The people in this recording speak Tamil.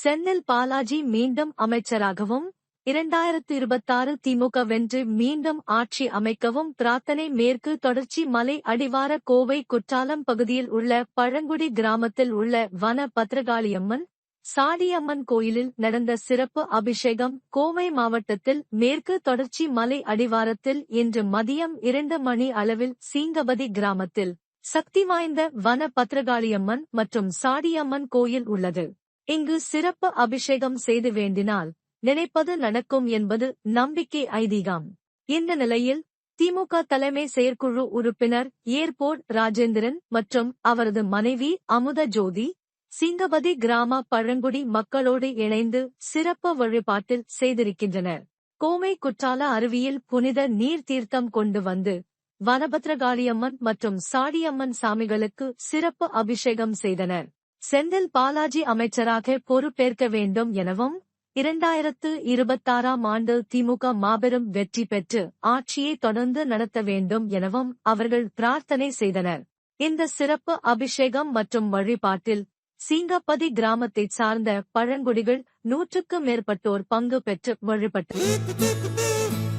செந்தில் பாலாஜி மீண்டும் அமைச்சராகவும் இரண்டாயிரத்து இருபத்தாறு திமுக வென்று மீண்டும் ஆட்சி அமைக்கவும் பிரார்த்தனை மேற்கு தொடர்ச்சி மலை அடிவார கோவை குற்றாலம் பகுதியில் உள்ள பழங்குடி கிராமத்தில் உள்ள வன பத்ரகாளியம்மன் சாடியம்மன் கோயிலில் நடந்த சிறப்பு அபிஷேகம் கோவை மாவட்டத்தில் மேற்கு தொடர்ச்சி மலை அடிவாரத்தில் இன்று மதியம் இரண்டு மணி அளவில் சீங்கபதி கிராமத்தில் சக்தி வாய்ந்த வன பத்ரகாளியம்மன் மற்றும் சாடியம்மன் கோயில் உள்ளது. இங்கு சிறப்பு அபிஷேகம் செய்து வேண்டினால் நினைப்பது நடக்கும் என்பது நம்பிக்கை ஐதீகம். இந்த நிலையில் திமுக தலைமை செயற்குழு உறுப்பினர் ஏர்போர்ட் ராஜேந்திரன் மற்றும் அவரது மனைவி அமுத ஜோதி சிங்கபதி கிராம பழங்குடி மக்களோடு இணைந்து சிறப்பு வழிபாட்டில் செய்திருக்கின்றனர். கோமை குற்றால அருவியில் புனித நீர் தீர்த்தம் கொண்டு வந்து வனபத்ரகாளியம்மன் மற்றும் சாடியம்மன் சாமிகளுக்கு சிறப்பு அபிஷேகம் செய்தனர். செந்தில் பாலாஜி அமைச்சராக பொறுப்பேற்க வேண்டும் எனவும் இரண்டாயிரத்து இருபத்தாறாம் ஆண்டு திமுக மாபெரும் வெற்றி பெற்று ஆட்சியை தொடர்ந்து நடத்த வேண்டும் எனவும் அவர்கள் பிரார்த்தனை செய்தனர். இந்த சிறப்பு அபிஷேகம் மற்றும் வழிபாட்டில் சீங்கப்பதி கிராமத்தைச் சார்ந்த பழங்குடிகள் நூற்றுக்கும் மேற்பட்டோர் பங்கு பெற்று வழிபட்டனர்